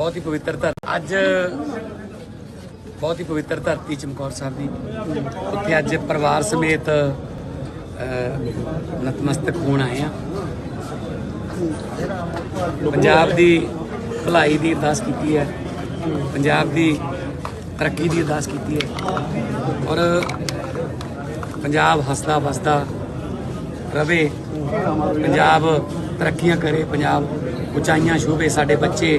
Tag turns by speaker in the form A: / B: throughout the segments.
A: ਬਹੁਤ ਹੀ ਪਵਿੱਤਰ ਧਰਤੀ। ਅੱਜ ਬਹੁਤ ਹੀ ਪਵਿੱਤਰ ਧਰਤੀ ਚਮਕੌਰ ਸਾਹਿਬ ਦੀ। ਉੱਥੇ ਅੱਜ ਪਰਿਵਾਰ ਸਮੇਤ ਨਤਮਸਤਕ ਹੋਣ ਆਏ ਆ ਪੰਜਾਬ ਦੀ ਭਲਾਈ ਦੀ ਅਰਦਾਸ ਕੀਤੀ ਹੈ। ਪੰਜਾਬ ਦੀ ਤਰੱਕੀ ਦੀ ਅਰਦਾਸ ਕੀਤੀ ਹੈ। ਔਰ ਪੰਜਾਬ ਹੱਸਦਾ ਵਸਦਾ ਰਵੇ, ਪੰਜਾਬ ਤਰੱਕੀਆਂ ਕਰੇ, ਪੰਜਾਬ ਉਚਾਈਆਂ ਛੂਹੇ ਸਾਡੇ ਬੱਚੇ।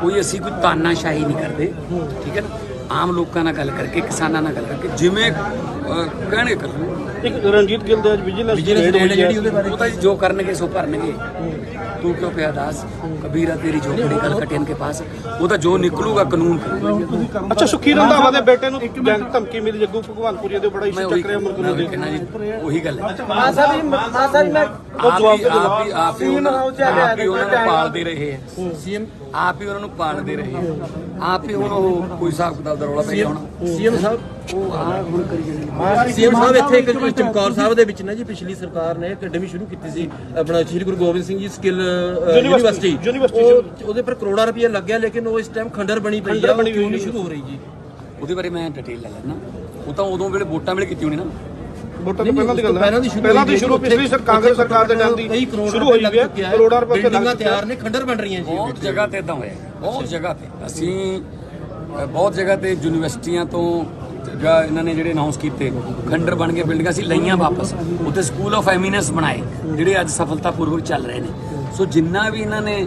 A: ਕੋਈ ਅਸੀਂ ਕੋਈ ਤਾਨਾਸ਼ਾਹੀ ਨਹੀਂ ਕਰਦੇ ਠੀਕ ਹੈ ਨਾ? ਆਮ ਲੋਕਾਂ ਨਾਲ ਗੱਲ ਕਰਕੇ ਕਿਸਾਨਾਂ ਨਾਲ ਗੱਲ ਕਰਕੇ ਜਿਵੇਂ ਕਹਿਣਗੇ ਕਰਾਂਗੇ
B: ਇੱਕ ਰਣਜੀਤ ਗਿੱਲ ਦੇ ਅੱਜ ਵਿਜੀਲੈਂਸ
C: ਜਿਹੜੀ ਉਹਦੇ ਬਾਰੇ
A: ਉਹ ਤਾਂ ਜੀ ਜੋ ਕਰਨਗੇ ਸੋ ਭਰਨਗੇ। ਤੂੰ ਕਿਉਂ ਪਿਆ ਦਾਸ? ਕਬੀਰਾ ਤੇਰੀ ਝੋਪੜੀ ਕਲ ਕਟਿਆਨ ਕੇ ਪਾਸ ਉਹ ਤਾਂ ਜੋ ਨਿਕਲੂਗਾ ਕਾਨੂੰਨ।
B: ਅੱਛਾ ਸੁਖੀ ਰੰਧਾਵਾ ਦੇ ਬੇਟੇ ਨੂੰ ਬੈਂਕ ਧਮਕੀ ਮਿਲੀ ਜੱਗੂ ਭਗਵਾਨਪੁਰੀ ਦੇ ਬੜਾ ਇਸ਼ੂ
A: ਉਹੀ
B: ਚੱਕ ਰਿਹਾ
A: ਮੈਂ
B: ਮੁਰਗੁਲ
A: ਉਹੀ
B: ਦੇ
A: ਕਹਿਣਾ ਜੀ ਉਹੀ ਗੱਲ ਹੈ।
D: ਮਾਂ ਸਾਹਿਬ ਜੀ ਮਾਂ ਸਾਹਿਬ ਜੀ ਮੈਂ
A: ਆਪ ਹੀ ਆਪ ਹੀ ਆਪ ਹੀ ਉਹਨਾਂ ਆਪ ਹੀ ਉਹਨਾਂ ਨੂੰ ਪਾਲਦੇ ਰਹੇ ਆ
C: ਸੀਐਮ
A: ਆਪ ਹੀ ਉਹਨਾਂ ਨੂੰ ਪਾਲਦੇ ਰਹੇ ਆ ਆਪ ਹੀ ਹੁਣ ਉਹ ਕੋਈ ਹਿਸਾਬ ਕਿਤਾਬ ਦਾ ਰੌਲਾ ਪੈ ਗਿਆ ਹੁਣ।
C: ਸੀਐਮ ਸਾਹਿਬ?
A: ਉਹ ਆ ਹੁਣ ਕਰੀ ਜਾਂਦੇ
C: ਸੀਐਮ ਸਾਹਿਬ ਇੱਥੇ ਇੱਕ ਚਮਕੌਰ ਸਾਹਿਬ ਦੇ ਵਿੱਚ ਨਾ ਜੀ ਪਿਛਲੀ ਸਰਕਾਰ ਨੇ ਅਕੈਡਮੀ ਸ਼ੁਰੂ ਕੀਤੀ ਸੀ ਆਪਣਾ Shri Guru Gobind Singh ji skill university.
B: University
C: ਉਹ- ਉਹਦੇ ਪਰ ਕਰੋੜਾਂ ਰੁਪਏ ਲੱਗਿਆ ਲੇਕਿਨ ਉਹ ਇਸ ਟਾਈਮ ਖੰਡਰ ਬਣੀ ਪਈ ਆ ਉਹ ਕਿਉਂ ਨਹੀਂ ਸ਼ੁਰੂ ਹੋ ਰਹੀ ਜੀ?
A: ਉਹਦੇ ਬਾਰੇ ਮੈਂ ਡਿਟੇਲ ਲੈ ਲੈਣਾ ਉਹ ਤਾਂ ਉਦੋਂ ਵੇਲੇ ਵੋਟਾਂ ਵੇਲੇ ਕੀਤੀ ਹੋਣੀ ਨਾ।
B: ਵੋਟਾਂ ਤੋਂ ਪਹਿਲਾਂ ਦੀ ਗੱਲ ਹੈ।
C: ਪਹਿਲਾਂ ਦੀ ਸ਼ੁਰੂ
B: ਪਹਿਲਾਂ ਦੀ
C: ਹੋਈ
B: ਸ਼ੁਰੂ
C: ਹੈ।
B: ਪਿਛਲੀ ਸਰ ਕਾਂਗਰਸ ਸਰਕਾਰ ਦੇ ਟਾਈਮ ਦੀ
C: ਕਈ ਕਰੋੜ
B: ਸ਼ੁਰੂ ਹੋਈ
C: ਰੁਪਏ
B: ਹੈ
C: ਲੱਗ ਚੁੱਕਿਆ
B: ਕਰੋੜਾਂ ਰੁਪਏ ਲੱਗ
C: ਬਿਲਡਿੰਗਾਂ
B: ਚੁੱਕਿਆ
C: ਤਿਆਰ ਨੇ ਖੰਡਰ ਬਣ ਰਹੀਆਂ ਜੀ।
A: ਬਹੁਤ ਜਗ੍ਹਾ ਤੇ ਇਦਾਂ ਹੋਇਆ ਬਹੁਤ ਜਗ੍ਹਾ ਤੇ। ਅਸੀਂ ਬਹੁਤ ਜਗ੍ਹਾ ਤੇ ਯੂਨੀਵਰਸਿਟੀਆਂ ਤੋਂ ਜਗ੍ਹਾ ਇਹਨਾਂ ਨੇ ਜਿਹੜੇ ਅਨਾਉਂਸ ਕੀਤੇ ਖੰਡਰ ਬਣ ਕੇ ਬਿਲਡਿੰਗਾਂ ਸੀ ਲਈਆਂ ਵਾਪਸ। ਉੱਥੇ ਸਕੂਲ ਆਫ ਐਮੀਨੈਂਸ ਬਣਾਏ ਜਿਹੜੇ ਅੱਜ ਸਫਲਤਾਪੂਰਵਕ ਚੱਲ ਰਹੇ ਨੇ। ਸੋ ਜਿੰਨਾ ਵੀ ਇਹਨਾਂ ਨੇ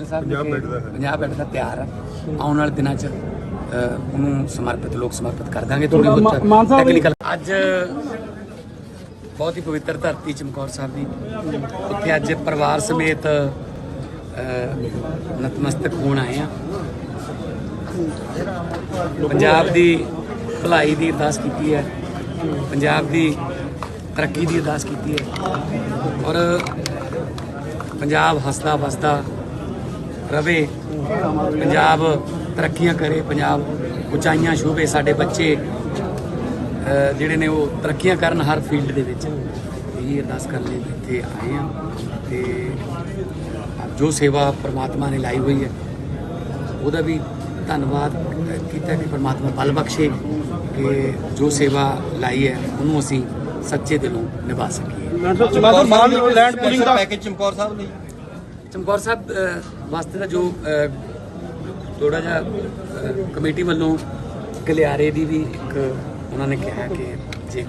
A: ਐਮਐਲ ਸਾਹਿਬ ਕਿ 50 ਬੈੱਡ ਦਾ ਤਿਆਰ ਹੈ ਆਉਣ ਵਾਲੇ ਦਿਨਾਂ 'ਚ ਉਹਨੂੰ ਸਮਰਪਿਤ ਲੋਕ ਸਮਰਪਿਤ ਕਰ ਦਾਂਗੇ। ਥੋੜੀ ਬਹੁਤ ਟੈਕਨੀਕਲ ਅੱਜ ਬਹੁਤ ਹੀ ਪਵਿੱਤਰ ਧਰਤੀ ਚਮਕੌਰ ਸਾਹਿਬ ਦੀ। ਉੱਥੇ ਅੱਜ ਪਰਿਵਾਰ ਸਮੇਤ ਨਤਮਸਤਕ ਹੋਣ ਆਏ ਆ। ਪੰਜਾਬ ਦੀ ਭਲਾਈ ਦੀ ਅਰਦਾਸ ਕੀਤੀ ਹੈ। ਪੰਜਾਬ ਦੀ ਤਰੱਕੀ ਦੀ ਅਰਦਾਸ ਕੀਤੀ ਹੈ। ਔਰ ਪੰਜਾਬ ਹੱਸਦਾ ਵਸਦਾ ਰਵੇ। ਪੰਜਾਬ ਤਰੱਕੀਆਂ ਕਰੇ ਪੰਜਾਬ ਉਚਾਈਆਂ ਛੂਹੇ ਸਾਡੇ ਬੱਚੇ ਜਿਹੜੇ ਨੇ ਉਹ ਤਰੱਕੀਆਂ ਕਰਨ ਹਰ ਫੀਲਡ ਦੇ ਵਿੱਚ। ਇਹ ਅਰਦਾਸ ਕਰਨ ਲਈ ਇੱਥੇ ਆਏ ਆ ਤੇ ਜੋ ਸੇਵਾ ਪ੍ਰਮਾਤਮਾ ਨੇ ਲਾਈ ਹੋਈ ਹੈ ਉਹਦਾ ਵੀ ਧੰਨਵਾਦ ਕੀਤਾ ਕਿ ਪ੍ਰਮਾਤਮਾ ਬਲ ਬਖਸ਼ੇ ਕਿ ਜੋ ਸੇਵਾ ਲਾਈ ਹੈ ਉਹਨੂੰ ਅਸੀਂ ਸੱਚੇ ਦਿਲੋਂ ਨਿਭਾ ਸਕੀਏ।
B: ਚਮਕੌਰ ਸਾਹਿਬ ਲੈਂਡ ਪੂਲਿੰਗ ਦਾ
C: ਪੈਕੇਜ ਚਮਕੌਰ ਸਾਹਿਬ ਲਈ
A: ਚਮਕੌਰ ਸਾਹਿਬ ਵਾਸਤੇ ਦਾ ਜੋ ਥੋੜਾ ਜਿਹਾ ਕਮੇਟੀ ਵੱਲੋਂ ਗਲਿਆਰੇ ਦੀ ਵੀ ਇੱਕ ਉਹਨਾਂ ਨੇ ਕਿਹਾ ਕਿ ਜੇ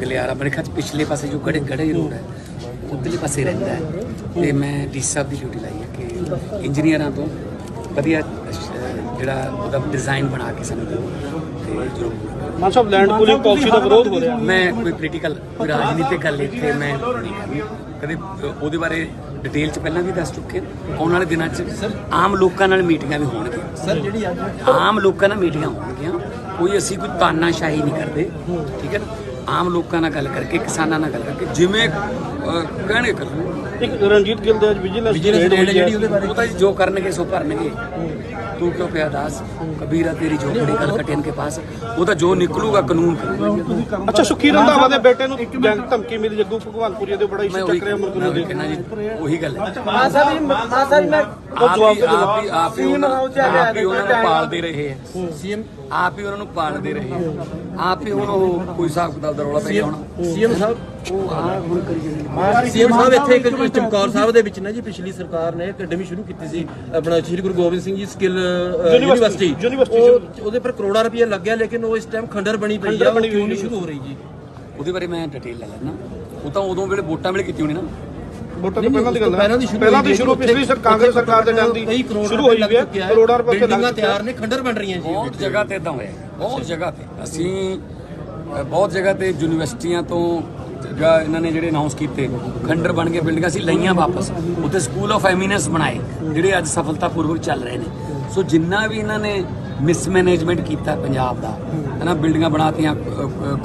A: ਗਲਿਆਰਾ ਮੇਰੇ ਖਿਆਲ ਪਿਛਲੇ ਪਾਸੇ ਜੋ ਗੜੇ ਗੜੇ ਰੋਡ ਹੈ, ਉਧਰਲੇ ਪਾਸੇ ਰਹਿੰਦਾ ਹੈ। ਤੇ ਮੈਂ ਡੀ ਸਾਹਿਬ ਦੀ ਡਿਊਟੀ ਲਾਈ ਹੈ ਕਿ ਇੰਜੀਨੀਅਰਾਂ ਤੋਂ ਵਧੀਆ ਜਿਹੜਾ ਉਹਦਾ ਡਿਜ਼ਾਈਨ ਬਣਾ ਕੇ ਸਾਨੂੰ ਦਿਓ, ਤੇ ਜੋ
B: Mann Sahib land pooling policy ਦਾ ਵਿਰੋਧ ਹੋ ਰਿਹਾ।
A: ਮੈਂ ਕੋਈ ਪੋਲੀਟੀਕਲ ਕੋਈ ਰਾਜਨੀਤਿਕ ਗੱਲ ਇੱਥੇ ਮੈਂ। ਕਦੇ ਉਹਦੇ ਬਾਰੇ ਡਿਟੇਲ ਚ ਪਹਿਲਾਂ ਵੀ ਦੱਸ ਚੁੱਕੇ ਹਾਂ। ਆਉਣ ਵਾਲੇ ਦਿਨਾਂ ਚ ਆਮ ਲੋਕਾਂ ਨਾਲ ਮੀਟਿੰਗਾਂ ਵੀ ਹੋਣਗੀਆਂ।
C: ਸਰ ਜਿਹੜੀ ਅੱਜ
A: ਆਮ ਲੋਕਾਂ ਨਾਲ ਮੀਟਿੰਗਾਂ ਹੋਣਗੀਆਂ। ਕੋਈ ਅਸੀਂ ਕੋਈ ਤਾਨਾਸ਼ਾਹੀ ਨਹੀਂ ਕਰਦੇ ਠੀਕ ਹੈ ਨਾ? ਆਮ ਲੋਕਾਂ ਨਾਲ ਗੱਲ ਕਰਕੇ ਕਿਸਾਨਾਂ ਨਾਲ ਗੱਲ ਕਰਕੇ ਜਿਵੇਂ ਕਹਿਣਗੇ ਕਰਾਂਗੇ
B: ਇੱਕ ਰਣਜੀਤ ਗਿੱਲ ਦੇ ਅੱਜ ਵਿਜੀਲੈਂਸ
C: ਵਿਜੀਲੈਂਸ
B: ਰੇਡ
C: ਜਿਹੜੀ ਉਹਦੇ ਬਾਰੇ।
A: ਉਹ ਤਾਂ ਜੀ ਜੋ ਕਰਨਗੇ ਸੋ ਭਰਨਗੇ ਤੂੰ ਕਿਉਂ ਪਿਆ ਦਾਸ? ਕਬੀਰਾ ਤੇਰੀ ਝੋਪੜੀ ਕਲ ਕਟੇਨ ਕੇ ਪਾਸ। ਉਹ ਤਾਂ ਜੋ ਨਿਕਲੂਗਾ ਕਾਨੂੰਨ ਕਰੂਗਾ।
B: ਅੱਛਾ ਸੁਖੀ ਰੰਧਾਵਾ ਦੇ ਬੇਟੇ ਨੂੰ ਬੈਂਕ ਧਮਕੀ ਮਿਲੀ ਜੱਗੂ ਭਗਵਾਨਪੁਰੀ ਦੇ ਬੜਾ ਇਸ਼ੂ
A: ਉਹੀ
B: ਚੱਕ ਰਿਹਾ
A: ਉਹੀ
B: ਦੇ
A: ਕਹਿਣਾ ਜੀ ਉਹੀ ਗੱਲ ਹੈ।
D: ਮਾਂ ਸਾਹਿਬ ਜੀ ਮਾਂ ਸਾਹਿਬ ਮੈਂ
A: ਆਪ ਹੀ ਆਪ ਹੀ ਆਪ ਹੀ ਉਹਨਾਂ ਆਪ ਹੀ ਉਹਨਾਂ ਨੂੰ ਪਾਲਦੇ ਰਹੇ ਹੈ।
C: ਸੀਐਮ
A: ਆਪ ਹੀ ਉਹਨਾਂ ਨੂੰ ਪਾਲਦੇ ਰਹੇ। ਆਪ ਹੀ ਹੁਣ ਉਹ ਕੋਈ ਹਿਸਾਬ ਕਿਤਾਬ ਦਾ ਰੌਲਾ ਪੈ ਗਿਆ ਹੋਣਾ।
C: ਸੀਐਮ ਸਾਹਿਬ?
A: ਉਹ ਆ ਹੁਣ ਕਰੀ ਜਾਂਦੇ
C: ਸੀਐਮ ਸਾਹਿਬ ਇੱਥੇ ਇੱਕ ਚਮਕੌਰ ਸਾਹਿਬ ਦੇ ਵਿੱਚ ਨਾ ਜੀ। ਪਿਛਲੀ ਸਰਕਾਰ ਨੇ ਅਕੈਡਮੀ ਸ਼ੁਰੂ ਕੀਤੀ ਸੀ। ਆਪਣਾ Shri Guru Gobind Singh ji skill university
B: university
C: ਉਹ- ਉਹਦੇ ਪਰ ਕਰੋੜਾਂ ਰੁਪਏ ਲੱਗਿਆ ਲੇਕਿਨ ਉਹ ਇਸ ਟਾਈਮ ਖੰਡਰ ਬਣੀ ਪਈ ਆ। ਕਿਉਂ ਨਹੀਂ ਸ਼ੁਰੂ ਹੋ ਰਹੀ ਜੀ?
A: ਉਹਦੇ ਬਾਰੇ ਮੈਂ ਡਿਟੇਲ ਲੈ ਲੈਣਾ ਉਹ ਤਾਂ ਉਦੋਂ ਵੇਲੇ ਵੋਟਾਂ ਵੇਲੇ ਕੀਤੀ ਹੋਣੀ ਨਾ।
B: ਵੋਟਾਂ ਤੋਂ ਪਹਿਲਾਂ ਦੀ ਗੱਲ ਹੈ।
C: ਪਹਿਲਾਂ ਦੀ ਸ਼ੁਰੂ
B: ਪਿਛਲੀ ਸਰ ਕਾਂਗਰਸ ਸਰਕਾਰ ਦੇ ਟਾਈਮ ਦੀ ਸ਼ੁਰੂ ਹੋਈ
C: ਲੱਗ
B: ਹੈ
C: ਚੁੱਕਿਆ ਹੈ।
B: ਕਰੋੜਾਂ ਰੁਪਏ
C: ਬਿਲਡਿੰਗਾਂ ਤਿਆਰ ਨੇ ਖੰਡਰ ਬਣ ਰਹੀਆਂ ਜੀ।
A: ਬਹੁਤ ਜਗ੍ਹਾ ਤੇ ਇਦਾਂ ਹੋਇਆ। ਬਹੁਤ ਜਗ੍ਹਾ ਤੇ। ਅਸੀਂ ਬਹੁਤ ਜਗ੍ਹਾ ਤੇ ਯੂਨੀਵਰਸਿਟੀਆਂ ਤੋਂ ਜਾਂ ਇਹਨਾਂ ਨੇ ਜਿਹੜੇ ਅਨਾਉਂਸ ਕੀਤੇ ਖੰਡਰ ਬਣ ਕੇ ਬਿਲਡਿੰਗਾਂ ਸੀ ਲਈਆਂ ਵਾਪਸ। ਉੱਥੇ ਸਕੂਲ ਆਫ ਐਮੀਨੈਂਸ ਬਣਾਏ ਜਿਹੜੇ ਅੱਜ ਸਫਲਤਾਪੂਰਵਕ ਚੱਲ ਰਹੇ ਨੇ। ਸੋ ਜਿੰਨਾ ਵੀ ਇਹਨਾਂ ਨੇ ਮਿਸਮੈਨੇਜਮੈਂਟ ਕੀਤਾ ਪੰਜਾਬ ਦਾ ਹਨਾ ਬਿਲਡਿੰਗਾਂ ਬਣਾਤੀਆਂ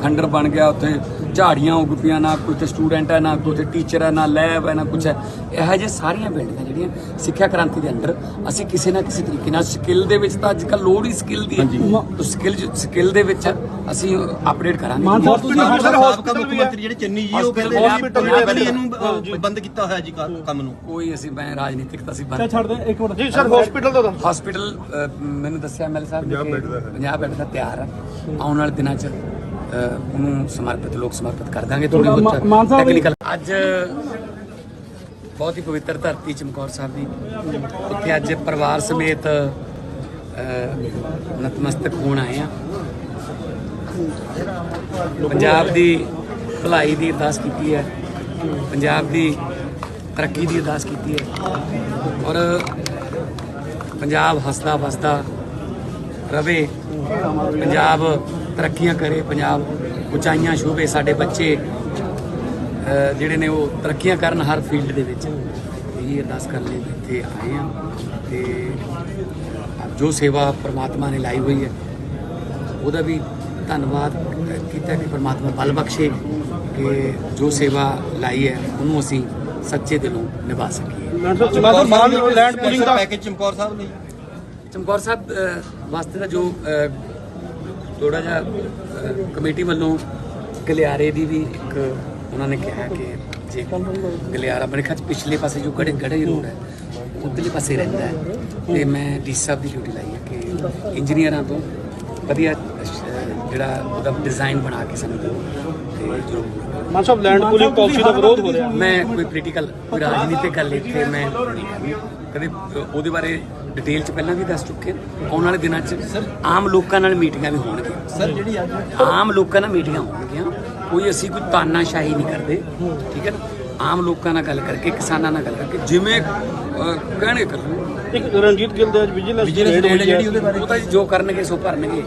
A: ਖੰਡਰ ਬਣ ਗਿਆ ਉੱਥੇ ਝਾੜੀਆਂ ਉੱਗ ਪਈਆਂ ਨਾ ਕੋਈ ਉੱਥੇ ਸਟੂਡੈਂਟ ਹੈ ਨਾ ਕੋਈ ਉੱਥੇ ਟੀਚਰ ਹੈ ਨਾ ਲੈਬ ਹੈ ਨਾ ਕੁਝ ਹੈ। ਇਹੋ ਜਿਹੇ ਸਾਰੀਆਂ ਬਿਲਡਿੰਗਾਂ ਜਿਹੜੀਆਂ ਸਿੱਖਿਆ ਕ੍ਰਾਂਤੀ ਦੇ ਅੰਡਰ ਅਸੀਂ ਕਿਸੇ ਨਾ ਕਿਸੇ ਤਰੀਕੇ ਨਾਲ ਸਕਿੱਲ ਦੇ ਵਿੱਚ ਤਾਂ ਅੱਜ ਕੱਲ ਲੋੜ ਹੀ ਸਕਿੱਲ ਦੀ ਹੈ। ਤਾਂ ਸਕਿੱਲ ਸਕਿੱਲ ਦੇ ਵਿੱਚ ਅਸੀਂ ਅਪਡੇਟ ਕਰਾਂਗੇ।
B: hospital
C: ਮੁੱਖ। ਮੰਤਰੀ ਜਿਹੜੇ ਚੰਨੀ ਜੀ ਉਹ ਕਹਿੰਦੇ ਨੇ। ਪਹਿਲੀ ਇਹਨੂੰ ਬੰਦ ਕੀਤਾ ਹੋਇਆ ਜੀ ਕੰਮ ਨੂੰ।
A: ਕੋਈ ਅਸੀਂ ਮੈਂ ਰਾਜਨੀਤਿਕ ਤਾਂ ਅਸੀਂ ਬੰਦ
B: ਛੱਡ ਦੇ ਇੱਕ ਮਿੰਟ। ਜੀ ਸਰ ਹਸਪੀਟਲ ਦਾ।
A: ਹਸਪੀਟਲ ਮੈਨੂੰ ਦੱਸਿਆ ਐਮਐਲ ਸਾਹਿਬ ਨੇ ਕਿ 50 ਬੈੱਡ ਦਾ ਤਿਆਰ ਹੈ। ਆਉਣ ਵਾਲੇ ਦਿਨਾਂ 'ਚ ਉਹਨੂੰ ਸਮਰਪਿਤ ਲੋਕ ਸਮਰਪਿਤ ਕਰ ਦਾਂਗੇ ਥੋੜੀ ਬਹੁਤ ਟੈਕਨੀਕਲ ਅੱਜ ਬਹੁਤ ਹੀ ਪਵਿੱਤਰ ਧਰਤੀ ਚਮਕੌਰ ਸਾਹਿਬ ਦੀ। ਉੱਥੇ ਅੱਜ ਪਰਿਵਾਰ ਸਮੇਤ ਨਤਮਸਤਕ ਹੋਣ ਆਏ ਆ। ਪੰਜਾਬ ਦੀ ਭਲਾਈ ਦੀ ਅਰਦਾਸ ਕੀਤੀ ਹੈ। ਪੰਜਾਬ ਦੀ ਤਰੱਕੀ ਦੀ ਅਰਦਾਸ ਕੀਤੀ ਹੈ। ਔਰ ਪੰਜਾਬ ਹੱਸਦਾ ਵਸਦਾ ਰਵੇ। ਪੰਜਾਬ ਤਰੱਕੀਆਂ ਕਰੇ ਪੰਜਾਬ ਉਚਾਈਆਂ ਛੂਹੇ ਸਾਡੇ ਬੱਚੇ ਜਿਹੜੇ ਨੇ ਉਹ ਤਰੱਕੀਆਂ ਕਰਨ ਹਰ ਫੀਲਡ ਦੇ ਵਿੱਚ। ਇਹ ਅਰਦਾਸ ਕਰਨ ਲਈ ਇੱਥੇ ਆਏ ਆ ਤੇ ਜੋ ਸੇਵਾ ਪ੍ਰਮਾਤਮਾ ਨੇ ਲਾਈ ਹੋਈ ਹੈ ਉਹਦਾ ਵੀ ਧੰਨਵਾਦ ਕੀਤਾ ਕਿ ਪ੍ਰਮਾਤਮਾ ਬਲ ਬਖਸ਼ੇ ਕਿ ਜੋ ਸੇਵਾ ਲਾਈ ਹੈ ਉਹਨੂੰ ਅਸੀਂ ਸੱਚੇ ਦਿਲੋਂ ਨਿਭਾ ਸਕੀਏ।
B: ਚਮਕੌਰ ਸਾਹਿਬ ਲੈਂਡ ਪੂਲਿੰਗ ਦਾ
C: ਪੈਕੇਜ ਚਮਕੌਰ ਸਾਹਿਬ ਲਈ
A: ਚਮਕੌਰ ਸਾਹਿਬ ਅਹ, ਵਾਸਤੇ ਦਾ ਜੋ ਥੋੜਾ ਜਿਹਾ ਕਮੇਟੀ ਵੱਲੋਂ ਗਲਿਆਰੇ ਦੀ ਵੀ ਇੱਕ ਉਹਨਾਂ ਨੇ ਕਿਹਾ ਕਿ ਜੇ ਗਲਿਆਰਾ ਮੇਰੇ ਖਿਆਲ ਪਿਛਲੇ ਪਾਸੇ ਜੋ ਗੜੇ ਗੜੇ ਰੋਡ ਹੈ ਉਧਰਲੇ ਪਾਸੇ ਰਹਿੰਦਾ ਹੈ। ਤੇ ਮੈਂ ਡੀ ਸਾਹਿਬ ਦੀ ਡਿਊਟੀ ਲਾਈ ਹੈ ਕਿ ਇੰਜੀਨੀਅਰਾਂ ਤੋਂ ਵਧੀਆ ਜਿਹੜਾ ਉਹਦਾ ਡਿਜ਼ਾਈਨ ਬਣਾ ਕੇ ਸਾਨੂੰ ਦਿਓ। ਤੇ ਜੋ
B: Mann Sahib land pooling policy ਦਾ ਵਿਰੋਧ ਹੋ ਰਿਹਾ
A: ਮੈਂ ਕੋਈ ਪੋਲੀਟੀਕਲ ਰਾਜਨੀਤਿਕ ਗੱਲ ਇੱਥੇ ਮੈਂ। ਕਦੇ ਉਹਦੇ ਬਾਰੇ ਡਿਟੇਲ ਚ ਪਹਿਲਾਂ ਵੀ ਦੱਸ ਚੁੱਕੇ। ਆਉਣ ਵਾਲੇ ਦਿਨਾਂ ਚ ਆਮ ਲੋਕਾਂ ਨਾਲ ਮੀਟਿੰਗਾਂ ਵੀ ਹੋਣਗੀਆਂ।
C: ਸਰ ਜਿਹੜੀ ਅੱਜ
A: ਆਮ ਲੋਕਾਂ ਨਾਲ ਮੀਟਿੰਗਾਂ ਹੋਣਗੀਆਂ। ਕੋਈ ਅਸੀਂ ਕੋਈ ਤਾਨਾਸ਼ਾਹੀ ਨਹੀਂ ਕਰਦੇ ਠੀਕ ਹੈ ਨਾ? ਆਮ ਲੋਕਾਂ ਨਾਲ ਗੱਲ ਕਰਕੇ ਕਿਸਾਨਾਂ ਨਾਲ ਗੱਲ ਕਰਕੇ ਜਿਵੇਂ ਅਹ, ਕਹਿਣਗੇ
B: ਇੱਕ ਰਣਜੀਤ ਗਿੱਲ ਦੇ ਅੱਜ ਵਿਜੀਲੈਂਸ ਰੇਡ
C: ਜਿਹੜੀ ਉਹਦੇ ਬਾਰੇ
A: ਉਹ ਤਾਂ ਜੀ ਜੋ ਕਰਨਗੇ ਸੋ ਭਰਨਗੇ।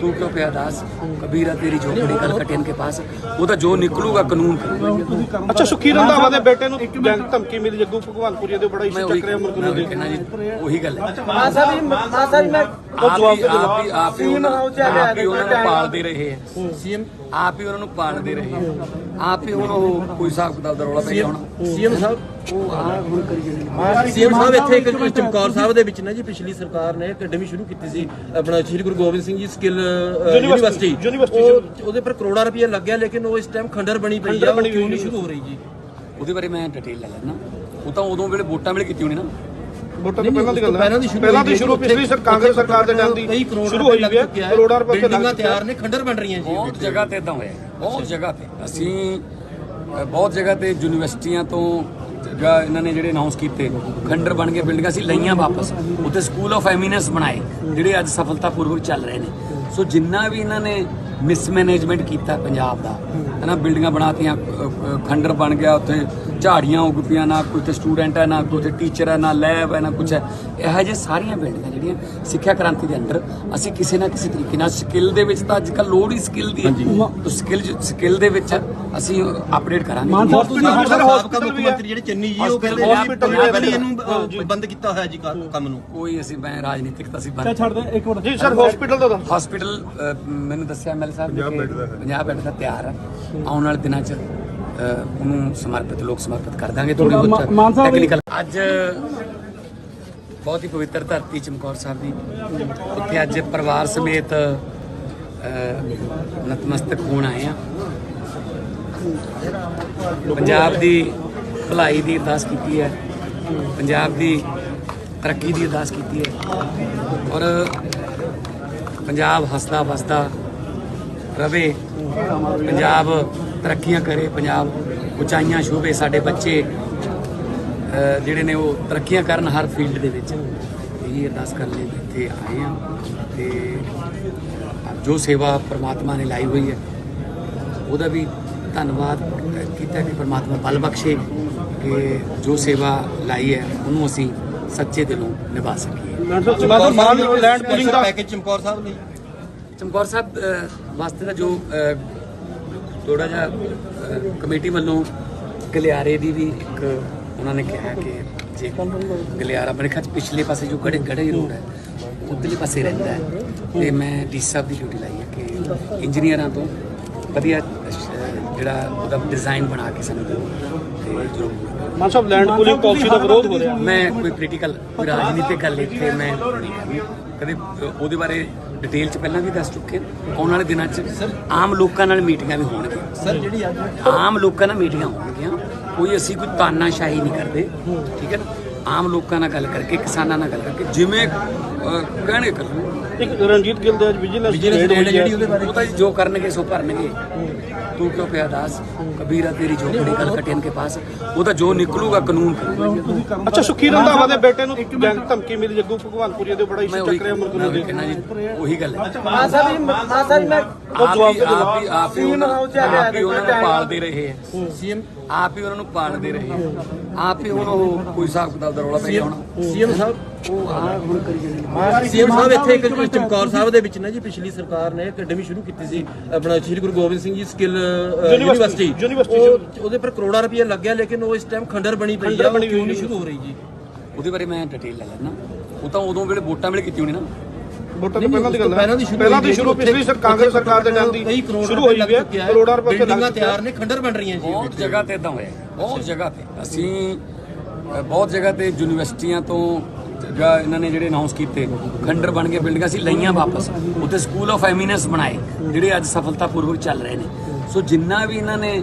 A: ਤੂੰ ਕਿਉਂ ਪਿਆ ਦਾਸ? ਕਬੀਰਾ ਤੇਰੀ ਝੋਪੜੀ ਕਲ ਕਟੇਨ ਕੇ ਪਾਸ। ਉਹ ਤਾਂ ਜੋ ਨਿਕਲੂਗਾ ਕਾਨੂੰਨ
B: ਅੱਛਾ ਸੁਖੀ ਰੰਧਾਵਾ ਦੇ ਬੇਟੇ ਨੂੰ ਬੈਂਕ ਧਮਕੀ ਮਿਲੀ ਜੱਗੂ ਭਗਵਾਨਪੁਰੀ ਦੇ ਬੜਾ
A: ਮੈਂ
B: ਇਸ਼ੂ
A: ਉਹੀ
B: ਚੱਕ ਰਿਹਾ
A: ਮੈਂ
B: ਮੁਰਗਨੂ
A: ਉਹੀ
B: ਦੇ
A: ਕਹਿਣਾ ਜੀ ਉਹੀ ਗੱਲ ਹੈ।
D: ਮਾਂ ਸਾਹਿਬ ਜੀ ਮਾਂ ਸਾਹਿਬ ਜੀ ਮੈਂ
A: ਆਪ ਹੀ ਆਪ ਹੀ ਆਪ ਹੀ ਉਹਨਾਂ ਆਪ ਹੀ ਉਹਨਾਂ ਨੂੰ ਪਾਲਦੇ ਰਹੇ ਹੈ।
C: ਸੀਐਮ
A: ਆਪ ਹੀ ਉਹਨਾਂ ਨੂੰ ਪਾਲਦੇ ਰਹੇ ਹੈ ਆਪ ਹੀ ਹੁਣ ਉਹ ਕੋਈ ਹਿਸਾਬ ਕਿਤਾਬ ਦਾ ਰੌਲਾ ਪੈ ਗਿਆ ਹੋਣਾ।
C: ਸੀਐਮ ਸਾਹਿਬ
A: ਉਹ ਆ ਹੁਣ ਕਰੀ ਜਾਂਦੇ
C: ਸੀਐਮ ਸਾਹਿਬ ਇੱਥੇ ਇੱਕ ਚਮਕੌਰ ਸਾਹਿਬ ਦੇ ਵਿੱਚ ਨਾ ਜੀ ਪਿਛਲੀ ਸਰਕਾਰ ਨੇ ਅਕੈਡਮੀ ਸ਼ੁਰੂ ਕੀਤੀ ਸੀ। ਆਪਣਾ Shri Guru Gobind Singh ji skill university.
B: University
C: ਉਹ- ਉਹਦੇ ਪਰ ਕਰੋੜਾਂ ਰੁਪਏ ਲੱਗਿਆ ਲੇਕਿਨ ਉਹ ਇਸ ਟਾਈਮ ਖੰਡਰ ਬਣੀ ਪਈ ਆ ਉਹ ਕਿਉਂ ਨਹੀਂ ਸ਼ੁਰੂ ਹੋ ਰਹੀ ਜੀ?
A: ਉਹਦੇ ਬਾਰੇ ਮੈਂ ਡਿਟੇਲ ਲੈ ਲੈਣਾ ਉਹ ਤਾਂ ਉਦੋਂ ਵੇਲੇ ਵੋਟਾਂ ਵੇਲੇ ਕੀਤੀ ਹੋਣੀ ਨਾ।
B: ਵੋਟਾਂ ਤੋਂ ਪਹਿਲਾਂ ਦੀ ਗੱਲ ਹੈ।
C: ਪਹਿਲਾਂ ਦੀ ਸ਼ੁਰੂ
B: ਪਹਿਲਾਂ ਦੀ
C: ਹੋਈ
B: ਸ਼ੁਰੂ
C: ਉੱਥੇ-
B: ਪਿਛਲੀ ਸਰ ਕਾਂਗਰਸ ਸਰਕਾਰ ਦੇ ਟਾਈਮ ਦੀ ਸ਼ੁਰੂ ਹੋਈ
C: ਲੱਗ
B: ਹੈ
C: ਚੁੱਕਿਆ
B: ਕਰੋੜਾਂ ਰੁਪਏ
C: ਬਿਲਡਿੰਗਾਂ ਤਿਆਰ ਨੇ ਖੰਡਰ ਬਣ ਰਹੀਆਂ ਜੀ
A: ਬਹੁਤ ਜਗ੍ਹਾ ਤੇ ਇਦਾਂ ਹੋਇਆ ਬਹੁਤ ਜਗ੍ਹਾ ਤੇ। ਅਸੀਂ ਬਹੁਤ ਜਗ੍ਹਾ ਤੇ ਯੂਨੀਵਰਸਿਟੀਆਂ ਤੋਂ ਜਾਂ ਇਹਨਾਂ ਨੇ ਜਿਹੜੇ ਅਨਾਉਂਸ ਕੀਤੇ ਖੰਡਰ ਬਣ ਕੇ ਬਿਲਡਿੰਗਾਂ ਸੀ ਲਈਆਂ ਵਾਪਸ। ਉੱਥੇ ਸਕੂਲ ਆਫ ਐਮੀਨੈਂਸ ਬਣਾਏ ਜਿਹੜੇ ਅੱਜ ਸਫਲਤਾਪੂਰਵਕ ਚੱਲ ਰਹੇ ਨੇ। ਸੋ ਜਿੰਨਾ ਵੀ ਇਹਨਾਂ ਨੇ ਮਿਸਮੈਨੇਜਮੈਂਟ ਕੀਤਾ ਪੰਜਾਬ ਦਾ ਹਨਾ ਬਿਲਡਿੰਗਾਂ ਬਣਾਤੀਆਂ ਖੰਡਰ ਬਣ ਗਿਆ ਉੱਥੇ ਝਾੜੀਆਂ ਉੱਗ ਪਈਆਂ ਨਾ ਕੋਈ ਉੱਥੇ ਸਟੂਡੈਂਟ ਹੈ ਨਾ ਕੋਈ ਉੱਥੇ ਟੀਚਰ ਹੈ ਨਾ ਲੈਬ ਹੈ ਨਾ ਕੁਝ ਹੈ। ਇਹੋ ਜਿਹੇ ਸਾਰੀਆਂ ਬਿਲਡਿੰਗਾਂ ਜਿਹੜੀਆਂ ਸਿੱਖਿਆ ਕ੍ਰਾਂਤੀ ਦੇ ਅੰਡਰ ਅਸੀਂ ਕਿਸੇ ਨਾ ਕਿਸੇ ਤਰੀਕੇ ਨਾਲ ਸਕਿੱਲ ਦੇ ਵਿੱਚ ਤਾਂ ਅੱਜ ਕੱਲ ਲੋੜ ਹੀ ਸਕਿੱਲ ਦੀ ਹੈ। ਤਾਂ ਸਕਿੱਲ ਸਕਿੱਲ ਦੇ ਵਿੱਚ ਅਸੀਂ ਅਪਡੇਟ ਕਰਾਂਗੇ।
B: ਹਸਪੀਟਲ ਸਰ
C: ਸਾਬਕਾ
B: ਹਸਪੀਟਲ
C: ਮੁੱਖ
B: ਵੀ ਹੈ
C: ਮੰਤਰੀ ਜਿਹੜੇ ਚੰਨੀ ਜੀ ਉਹ ਕਹਿੰਦੇ
B: hospital ਵੀ
C: ਨੇ
B: ਹੈ।
C: ਪਹਿਲੀ ਇਹਨੂੰ ਬੰਦ ਕੀਤਾ ਹੋਇਆ ਜੀ ਕੰਮ ਨੂੰ।
A: ਕੋਈ ਅਸੀਂ ਮੈਂ ਰਾਜਨੀਤਿਕ ਤਾਂ ਅਸੀਂ ਬੰਦ
B: ਛੱਡ ਦੇ ਇੱਕ ਮਿੰਟ। ਜੀ ਸਰ ਹਸਪੀਟਲ ਦਾ ਦੱਸੋ।
A: ਹਸਪੀਟਲ ਮੈਨੂੰ ਦੱਸਿਆ ਐਮਐਲ ਸਾਹਿਬ ਨੇ ਕਿ 50 ਬੈੱਡ ਦਾ ਤਿਆਰ ਹੈ। ਆਉਣ ਵਾਲੇ ਦਿਨਾਂ 'ਚ ਉਹਨੂੰ ਸਮਰਪਿਤ ਲੋਕ ਸਮਰਪਿਤ ਕਰ ਦਾਂਗੇ ਥੋੜੀ ਬਹੁਤ ਟੈਕਨੀਕਲ ਅੱਜ ਬਹੁਤ ਹੀ ਪਵਿੱਤਰ ਧਰਤੀ ਚਮਕੌਰ ਸਾਹਿਬ ਦੀ। ਉੱਥੇ ਅੱਜ ਪਰਿਵਾਰ ਸਮੇਤ ਨਤਮਸਤਕ ਹੋਣ ਆਏ ਆ ਪੰਜਾਬ ਦੀ ਭਲਾਈ ਦੀ ਅਰਦਾਸ ਕੀਤੀ ਹੈ। ਪੰਜਾਬ ਦੀ ਤਰੱਕੀ ਦੀ ਅਰਦਾਸ ਕੀਤੀ ਹੈ। ਔਰ ਪੰਜਾਬ ਹੱਸਦਾ ਵਸਦਾ ਰਵੇ। ਪੰਜਾਬ ਤਰੱਕੀਆਂ ਕਰੇ ਪੰਜਾਬ ਉਚਾਈਆਂ ਛੂਹੇ ਸਾਡੇ ਬੱਚੇ ਜਿਹੜੇ ਨੇ ਉਹ ਤਰੱਕੀਆਂ ਕਰਨ ਹਰ ਫੀਲਡ ਦੇ ਵਿੱਚ। ਇਹ ਅਰਦਾਸ ਕਰਨ ਲਈ ਇੱਥੇ ਆਏ ਆ ਤੇ ਜੋ ਸੇਵਾ ਪ੍ਰਮਾਤਮਾ ਨੇ ਲਾਈ ਹੋਈ ਹੈ ਉਹਦਾ ਵੀ ਧੰਨਵਾਦ ਕੀਤਾ ਕਿ ਪ੍ਰਮਾਤਮਾ ਬਲ ਬਖਸ਼ੇ ਕਿ ਜੋ ਸੇਵਾ ਲਾਈ ਹੈ ਉਹਨੂੰ ਅਸੀਂ ਸੱਚੇ ਦਿਲੋਂ ਨਿਭਾ ਸਕੀਏ।
B: ਚਮਕੌਰ ਸਾਹਿਬ ਲੈਂਡ ਪੁਲਿੰਗ ਦਾ
C: ਪੈਕੇਜ ਚਮਕੌਰ ਸਾਹਿਬ ਲਈ
A: ਚਮਕੌਰ ਸਾਹਿਬ ਅਹ, ਵਾਸਤੇ ਦਾ ਜੋ ਥੋੜਾ ਜਿਹਾ ਕਮੇਟੀ ਵੱਲੋਂ ਗਲਿਆਰੇ ਦੀ ਵੀ ਇੱਕ ਉਹਨਾਂ ਨੇ ਕਿਹਾ ਕਿ ਜੇ ਗਲਿਆਰਾ ਮੇਰੇ ਖਿਆਲ ਪਿਛਲੇ ਪਾਸੇ ਜੋ ਗੜੇ ਗੜੇ ਰੋਡ ਹੈ ਉਧਰਲੇ ਪਾਸੇ ਰਹਿੰਦਾ ਹੈ। ਤੇ ਮੈਂ ਡੀ ਸਾਹਿਬ ਦੀ ਡਿਊਟੀ ਲਾਈ ਹੈ ਕਿ ਇੰਜੀਨੀਅਰਾਂ ਤੋਂ ਵਧੀਆ ਜਿਹੜਾ ਉਹਦਾ ਡਿਜ਼ਾਈਨ ਬਣਾ ਕੇ ਸਾਨੂੰ ਦਿਓ ਤੇ ਜੋ
B: ਮਾਨ ਸਾਹਿਬ ਲੈਂਡ ਪੁਲਿੰਗ ਪਾਲਿਸੀ ਦਾ ਵਿਰੋਧ ਹੋ ਰਿਹਾ।
A: ਮੈਂ ਕੋਈ ਪੋਲੀਟੀਕਲ ਰਾਜਨੀਤਿਕ ਗੱਲ ਇੱਥੇ ਮੈਂ ਕਦੇ ਉਹਦੇ ਬਾਰੇ ਡਿਟੇਲ ਚ ਪਹਿਲਾਂ ਵੀ ਦੱਸ ਚੁੱਕੇ। ਆਉਣ ਵਾਲੇ ਦਿਨਾਂ ਚ ਆਮ ਲੋਕਾਂ ਨਾਲ ਮੀਟਿੰਗਾਂ ਵੀ ਹੋਣਗੀਆਂ।
C: ਸਰ ਜਿਹੜੀ ਅੱਜ
A: ਆਮ ਲੋਕਾਂ ਨਾਲ ਮੀਟਿੰਗਾਂ ਹੋਣਗੀਆਂ ਕੋਈ ਅਸੀਂ ਕੋਈ ਤਾਨਾਸ਼ਾਹੀ ਨਹੀਂ ਕਰਦੇ ਠੀਕ ਹੈ ਨਾ? ਆਮ ਲੋਕਾਂ ਨਾਲ ਗੱਲ ਕਰਕੇ ਕਿਸਾਨਾਂ ਨਾਲ ਗੱਲ ਕਰਕੇ ਜਿਵੇਂ ਅ, ਕਹਿਣਗੇ
B: ਇੱਕ ਰਣਜੀਤ ਗਿੱਲ ਦੇ ਅੱਜ ਵਿਜੀਲੈਂਸ ਰੇਡ
C: ਜਿਹੜੀ ਉਹਦੇ ਬਾਰੇ
A: ਉਹ ਤਾਂ ਜੀ ਜੋ ਕਰਨਗੇ ਸੋ ਭਰਨਗੇ। ਤੂੰ ਕਿਉਂ ਪਿਆ ਦਾਸ ਕਬੀਰਾ ਤੇਰੀ ਝੋਪੜੀ ਕਲ ਕਟਿਆਨ ਕੇ ਪਾਸ ਉਹ ਤਾਂ ਜੋ ਨਿਕਲੂਗਾ ਕਾਨੂੰਨ ਕਰੂਗਾ
B: ਅੱਛਾ ਸੁਖੀ ਰੰਧਾਵਾ ਦੇ ਬੇਟੇ ਨੂੰ ਬੈਂਕ ਧਮਕੀ ਮਿਲੀ ਜੱਗੂ ਭਗਵਾਨਪੁਰੀ ਦੇ ਬੜਾ
A: ਮੈਂ
B: ਇਸ਼ੂ
A: ਉਹੀ
B: ਚੱਕ ਰਿਹਾ
A: ਮੈਂ
B: ਮੁਰਗੁਰੂ
A: ਉਹੀ
B: ਦੇ।
A: ਜੀ ਉਹੀ ਗੱਲ ਹੈ।
D: ਮਾਨ ਸਾਹਿਬ ਜੀ ਮਾਨ ਸਾਹਿਬ ਮੈਂ
A: ਆਪ ਹੀ ਆਪ ਹੀ ਆਪ ਹੀ ਉਹਨਾਂ ਆਪ ਹੀ ਉਹਨਾਂ ਨੂੰ ਪਾਲਦੇ ਰਹੇ ਹੈ।
C: ਸੀਐਮ
A: ਆਪ ਹੀ ਉਹਨਾਂ ਨੂੰ ਪਾਲਦੇ ਰਹੇ। ਆਪ ਹੀ ਹੁਣ ਉਹ ਕੋਈ ਹਿਸਾਬ ਕਿਤਾਬ ਦਾ ਰੌਲਾ ਪੈ ਗਿਆ ਹੋਣਾ।
C: ਸੀਐਮ ਸਾਹਿਬ?
A: ਉਹ ਆ ਹੁਣ ਕਰੀ ਜਾਂਦੇ
C: ਸੀਐਮ ਸਾਹਿਬ ਇੱਥੇ ਇੱਕ ਚਮਕੌਰ ਸਾਹਿਬ ਦੇ ਵਿੱਚ ਨਾ ਜੀ ਪਿਛਲੀ ਸਰਕਾਰ ਨੇ ਅਕੈਡਮੀ ਸ਼ੁਰੂ ਕੀਤੀ ਸੀ ਆਪਣਾ Shri Guru Gobind Singh ji skill
B: university,
C: university.
B: University
C: ਉਹ- ਉਹਦੇ ਪਰ ਕਰੋੜਾਂ ਰੁਪਏ ਲੱਗਿਆ ਲੇਕਿਨ ਉਹ ਇਸ ਟਾਈਮ ਖੰਡਰ ਬਣੀ ਪਈ ਆ ਉਹ ਕਿਉਂ ਨਹੀਂ। ਸ਼ੁਰੂ ਹੋ ਰਹੀ ਜੀ?
A: ਉਹਦੇ ਬਾਰੇ ਮੈਂ ਡਿਟੇਲ ਲੈ ਲੈਣਾ ਉਹ ਤਾਂ ਉਦੋਂ ਵੇਲੇ ਵੋਟਾਂ ਵੇਲੇ ਕੀਤੀ ਹੋਣੀ ਨਾ।
B: ਵੋਟਾਂ ਤੋਂ ਪਹਿਲਾਂ ਦੀ ਗੱਲ ਹੈ।
C: ਪਹਿਲਾਂ ਦੀ ਸ਼ੁਰੂ
B: ਪਹਿਲਾਂ ਦੀ
C: ਹੋਈ
B: ਸ਼ੁਰੂ
C: ਉੱਥੇ-
B: ਪਿਛਲੀ ਸਰ ਕਾਂਗਰਸ ਸਰਕਾਰ ਦੇ ਟਾਈਮ ਦੀ ਸ਼ੁਰੂ ਹੋਈ ਹੈ ਕਰੋੜਾਂ ਰੁਪਏ ਤੇ
C: ਬਿਲਡਿੰਗਾਂ ਤਿਆਰ ਨੇ ਖੰਡਰ ਬਣ ਰਹੀਆਂ ਜੀ।
A: ਬਹੁਤ ਜਗ੍ਹਾ ਤੇ ਇਦਾਂ ਹੋਇਆ। ਬਹੁਤ ਜਗ੍ਹਾ ਤੇ। ਅਸੀਂ ਬਹੁਤ ਜਗ੍ਹਾ ਤੇ ਯੂਨੀਵਰਸਿਟੀਆਂ ਤੋਂ ਜਗ੍ਹਾ ਇਹਨਾਂ ਨੇ ਜਿਹੜੇ ਅਨਾਉਂਸ ਕੀਤੇ ਖੰਡਰ ਬਣ ਕੇ ਬਿਲਡਿੰਗਾਂ ਸੀ ਲਈਆਂ ਵਾਪਸ। ਉੱਥੇ ਸਕੂਲ ਆਫ ਐਮੀਨੈਂਸ ਬਣਾਏ ਜਿਹੜੇ ਅੱਜ ਸਫਲਤਾਪੂਰਵਕ ਚੱਲ ਰਹੇ ਨੇ। ਸੋ ਜਿੰਨਾ ਵੀ ਇਹਨਾਂ ਨੇ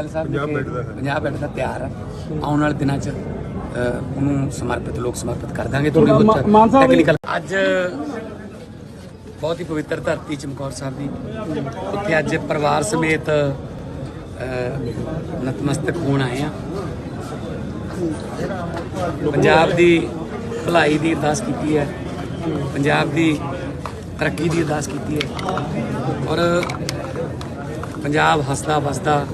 A: ਐਮਐਲ ਸਾਹਿਬ ਨੇ ਕਿ 50 ਬੈੱਡ ਦਾ ਤਿਆਰ ਹੈ ਆਉਣ ਵਾਲੇ ਦਿਨਾਂ 'ਚ ਉਹਨੂੰ ਸਮਰਪਿਤ ਲੋਕ ਸਮਰਪਿਤ ਕਰ ਦਾਂਗੇ ਥੋੜੀ ਬਹੁਤ ਟੈਕਨੀਕਲ ਅੱਜ ਬਹੁਤ ਹੀ ਪਵਿੱਤਰ ਧਰਤੀ ਚਮਕੌਰ ਸਾਹਿਬ ਦੀ। ਉੱਥੇ ਅੱਜ ਪਰਿਵਾਰ ਸਮੇਤ ਨਤਮਸਤਕ ਹੋਣ ਆਏ ਆ। ਪੰਜਾਬ ਦੀ ਭਲਾਈ ਦੀ ਅਰਦਾਸ ਕੀਤੀ ਹੈ। ਪੰਜਾਬ ਦੀ ਤਰੱਕੀ ਦੀ ਅਰਦਾਸ ਕੀਤੀ ਹੈ। ਔਰ ਪੰਜਾਬ ਹੱਸਦਾ ਵਸਦਾ